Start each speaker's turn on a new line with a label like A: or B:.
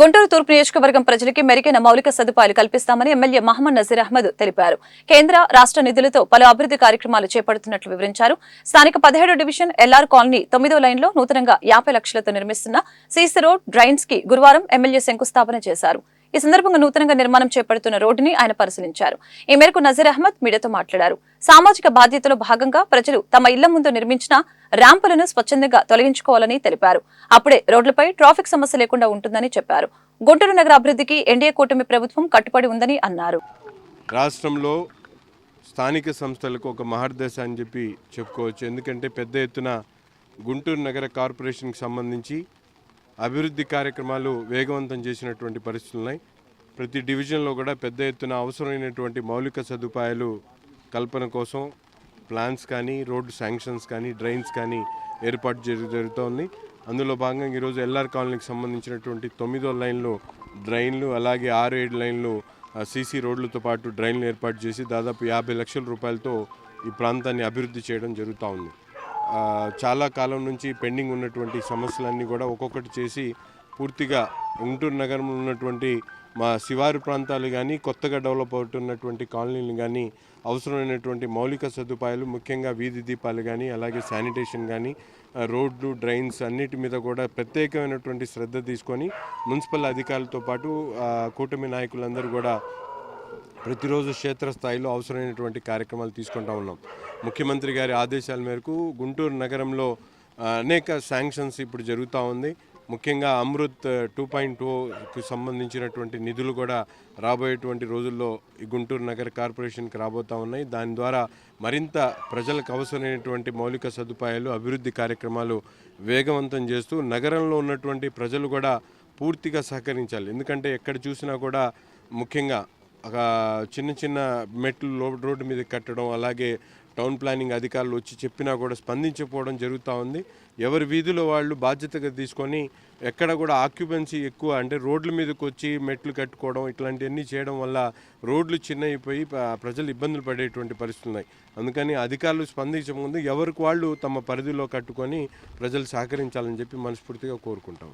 A: గుంటూరు తూర్పు నియోజకవర్గం ప్రజలకి మెరుగైన మౌలిక సదుపాయాలు కల్పిస్తామని ఎమ్మెల్యే మహమ్మద్ నజీర్ అహ్మద్ తెలిపారు. కేంద్ర రాష్ట్ర నిధులతో పలు అభివృద్ధి కార్యక్రమాలు చేపడుతున్నట్లు వివరించారు. స్థానిక పదిహేడు డివిజన్ ఎల్ఆర్ కాలనీ తొమ్మిదో లైన్లో నూతనంగా యాభై లక్షలతో నిర్మిస్తున్న సీసీ రోడ్ డ్రైన్స్కి గురువారం ఎమ్మెల్యే శంకుస్థాపన చేశారు. ఈ సందర్భంగా నూతనంగా నిర్మాణం చేపడుతున్న రోడ్డుని ఆయన పరిశీలించారు. ఈ మేరకు నజీర్ అహ్మద్ మీడియాతో మాట్లాడారు. సామాజిక బాధ్యతలో భాగంగా ప్రజలు తమ ఇళ్ళ ముందు నిర్మించిన ర్యాంపులను స్వచ్ఛందంగా తొలగించుకోవాలని తెలిపారు. అప్పుడే రోడ్లపై ట్రాఫిక్ సమస్య లేకుండా ఉంటుందని చెప్పారు. గుంటూరు నగర అభివృద్ధికి ఎన్డీఏ కూటమి ప్రభుత్వం కట్టుబడి ఉందని అన్నారు.
B: రాష్ట్రంలో స్థానిక సంస్థలకు ఒక మహర్దశ అని చెప్పి చెప్పుకోవచ్చు. ఎందుకంటే పెద్ద ఎత్తున గుంటూరు నగర కార్పొరేషన్కి సంబంధించి అభివృద్ధి కార్యక్రమాలు వేగవంతం చేసినటువంటి పరిస్థితులు ఉన్నాయి. ప్రతి డివిజన్లో కూడా పెద్ద ఎత్తున అవసరమైనటువంటి మౌలిక సదుపాయాలు కల్పన కోసం ప్లాన్స్ కానీ రోడ్డు శాంక్షన్స్ కానీ డ్రైన్స్ కానీ ఏర్పాటు జరుగు జరుగుతోంది. అందులో భాగంగా ఈరోజు ఎల్ఆర్ కాలనీకి సంబంధించినటువంటి తొమ్మిదో లైన్లు డ్రైన్లు అలాగే ఆరు ఏడు లైన్లు సీసీ రోడ్లతో పాటు డ్రైన్లు ఏర్పాటు చేసి దాదాపు యాభై లక్షల రూపాయలతో ఈ ప్రాంతాన్ని అభివృద్ధి చేయడం జరుగుతూ ఉంది చాలా కాలం నుంచి పెండింగ్ ఉన్నటువంటి సమస్యలన్నీ కూడా ఒక్కొక్కటి చేసి పూర్తిగా గుంటూరు నగరంలో ఉన్నటువంటి మా శివారు ప్రాంతాలు కానీ కొత్తగా డెవలప్ అవుతున్నటువంటి కాలనీలు కానీ అవసరమైనటువంటి మౌలిక సదుపాయాలు ముఖ్యంగా వీధి దీపాలు కానీ అలాగే శానిటేషన్ కానీ రోడ్లు డ్రైన్స్ అన్నిటి మీద కూడా ప్రత్యేకమైనటువంటి శ్రద్ధ తీసుకొని మున్సిపల్ అధికారులతో పాటు కూటమి నాయకులందరూ కూడా ప్రతిరోజు క్షేత్రస్థాయిలో అవసరమైనటువంటి కార్యక్రమాలు తీసుకుంటా ఉన్నాం. ముఖ్యమంత్రి గారి ఆదేశాల మేరకు గుంటూరు నగరంలో అనేక శాంక్షన్స్ ఇప్పుడు జరుగుతూ ఉంది. ముఖ్యంగా అమృత్ టూ పాయింట్ టూకి సంబంధించినటువంటి నిధులు కూడా రాబోయేటువంటి రోజుల్లో ఈ గుంటూరు నగర కార్పొరేషన్కి రాబోతూ ఉన్నాయి. దాని ద్వారా మరింత ప్రజలకు అవసరమైనటువంటి మౌలిక సదుపాయాలు అభివృద్ధి కార్యక్రమాలు వేగవంతం చేస్తూ నగరంలో ఉన్నటువంటి ప్రజలు కూడా పూర్తిగా సహకరించాలి. ఎందుకంటే ఎక్కడ చూసినా కూడా ముఖ్యంగా ఒక చిన్న చిన్న మెట్లు రోడ్డు మీద కట్టడం అలాగే టౌన్ ప్లానింగ్ అధికారులు వచ్చి చెప్పినా కూడా స్పందించకపోవడం జరుగుతూ ఉంది. ఎవరి వీధిలో వాళ్ళు బాధ్యతగా తీసుకొని ఎక్కడ కూడా ఆక్యుపెన్సీ ఎక్కువ అంటే రోడ్ల మీదకి వచ్చి మెట్లు కట్టుకోవడం ఇట్లాంటివన్నీ చేయడం వల్ల రోడ్లు చిన్నయిపోయి ప్రజలు ఇబ్బందులు పడేటువంటి పరిస్థితులు ఉన్నాయి. అందుకని అధికారులు స్పందించకముందు ఎవరికి వాళ్ళు తమ పరిధిలో కట్టుకొని ప్రజలు సహకరించాలని చెప్పి మనస్ఫూర్తిగా కోరుకుంటాం